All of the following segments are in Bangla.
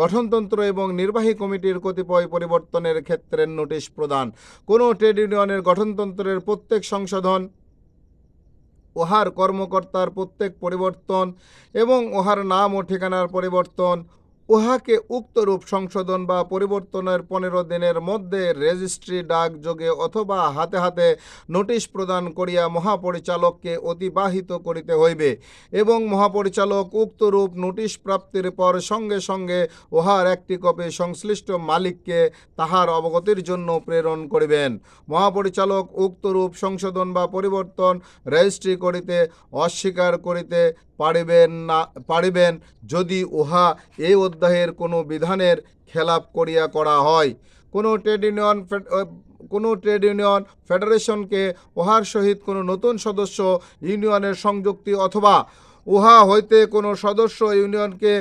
গঠনতন্ত্র এবং নির্বাহী কমিটির কতিপয় পরিবর্তনের ক্ষেত্রে নোটিশ প্রদান। কোনো ট্রেড ইউনিয়নের গঠনতন্ত্রের প্রত্যেক সংশোধন, উহার কর্মকর্তার প্রত্যেক পরিবর্তন এবং উহার নাম ও ঠিকানার পরিবর্তন উহাকে উক্তরূপ সংশোধন বা পরিবর্তনের পনেরো দিনের মধ্যে রেজিস্ট্রি ডাকযোগে অথবা হাতে হাতে নোটিশ প্রদান করিয়া মহাপরিচালককে অতিবাহিত করিতে হইবে এবং মহাপরিচালক উক্তরূপ নোটিশ প্রাপ্তির পর সঙ্গে সঙ্গে উহার একটি কপি সংশ্লিষ্ট মালিককে তাহার অবগতির জন্য প্রেরণ করিবেন। মহাপরিচালক উক্তরূপ সংশোধন বা পরিবর্তন রেজিস্ট্রি করিতে, অস্বীকার করিতে পারিবেন না, পারিবেন যদি উহা এই অধ্যায়ের কোনো বিধানের খেলাপ করিয়া করা হয়। কোনো ট্রেড ইউনিয়ন কোনো ট্রেড ইউনিয়ন ফেডারেশনকে উহার সহিত কোনো নতুন সদস্য ইউনিয়নের সংযুক্তি অথবা উহা হইতে কোনো সদস্য ইউনিয়নকে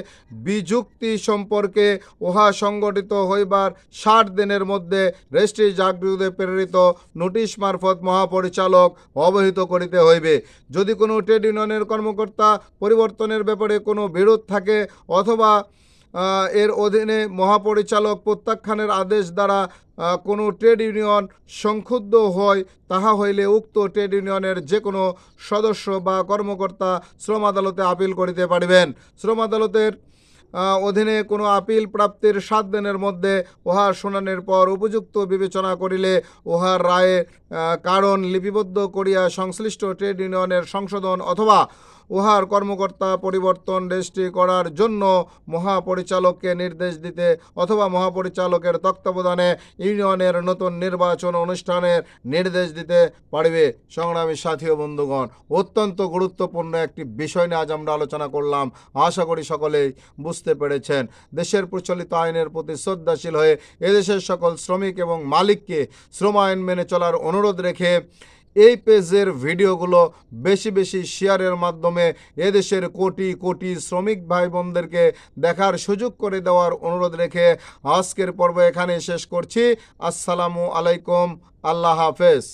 বিযুক্তি সম্পর্কে উহা সংগঠিত হইবার ষাট দিনের মধ্যে রেজিস্ট্রি জাগৃতে প্রেরিত নোটিশ মারফত মহাপরিচালক অবহিত করিতে হইবে। যদি কোনো ট্রেড ইউনিয়নের কর্মকর্তা পরিবর্তনের ব্যাপারে কোনো বিরোধ থাকে অথবা এর অধীনে মহাপরিচালক প্রত্যাখ্যানের আদেশ দ্বারা কোনো ট্রেড ইউনিয়ন সংক্ষুব্ধ হয়, তাহা হইলে উক্ত ট্রেড ইউনিয়নের যে কোনো সদস্য বা কর্মকর্তা শ্রম আদালতে আপিল করিতে পারিবেন। শ্রম আদালতের অধীনে কোনো আপিল প্রাপ্তির সাত দিনের মধ্যে উহার শুনানির পর উপযুক্ত বিবেচনা করিলে উহার রায়ে কারণ লিপিবদ্ধ করিয়া সংশ্লিষ্ট ট্রেড ইউনিয়নের সংশোধন অথবা উহার কর্মকর্তা পরিবর্তন রেজিস্ট্রি করার জন্য মহাপরিচালককে নির্দেশ দিতে অথবা মহাপরিচালকের তত্ত্বাবধানে ইউনিয়নের নতুন নির্বাচন অনুষ্ঠানের নির্দেশ দিতে পারবে। সংগ্রামী সাথী ও বন্ধুগণ, অত্যন্ত গুরুত্বপূর্ণ একটি বিষয় নিয়ে আজ আমরা আলোচনা করলাম। আশা করি সকলেই বুঝতে পেরেছেন। দেশের প্রচলিত আইনের প্রতি শ্রদ্ধাশীল হয়ে এদেশের সকল শ্রমিক এবং মালিককে শ্রম আইন মেনে চলার অনুরোধ রেখে এই পেজের ভিডিওগুলো বেশি বেশি শেয়ারের মাধ্যমে এদেশের কোটি কোটি শ্রমিক ভাই বোনদেরকে দেখার সুযোগ করে দেওয়ার অনুরোধ রেখে আজকের পর্ব এখানে শেষ করছি। আসসালামু আলাইকুম। আল্লাহ হাফেজ।